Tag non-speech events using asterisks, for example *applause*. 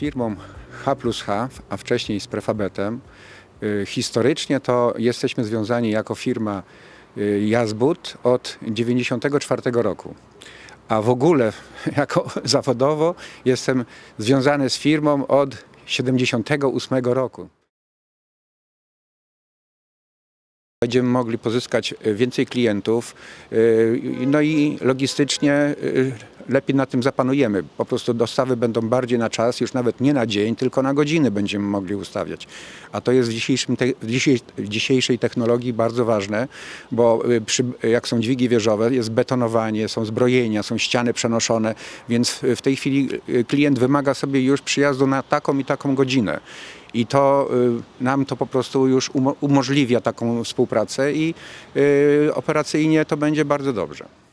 firmą H plus H, a wcześniej z Prefabetem, y, historycznie to jesteśmy związani jako firma y, Jazbud od 1994 roku. A w ogóle *laughs* jako zawodowo jestem związany z firmą od 1978 roku. Będziemy mogli pozyskać y, więcej klientów, no i logistycznie lepiej na tym zapanujemy. Po prostu dostawy będą bardziej na czas, już nawet nie na dzień, tylko na godziny będziemy mogli ustawiać. A to jest w, dzisiejszym te, w, dzisiej, w dzisiejszej technologii bardzo ważne, bo y, przy, jak są dźwigi wieżowe, jest betonowanie, są zbrojenia, są ściany przenoszone, więc w- tej chwili y, klient wymaga sobie już przyjazdu na taką i taką godzinę. I to y, nam to po prostu już umo- umożliwia taką współpracę i operacyjnie to będzie bardzo dobrze.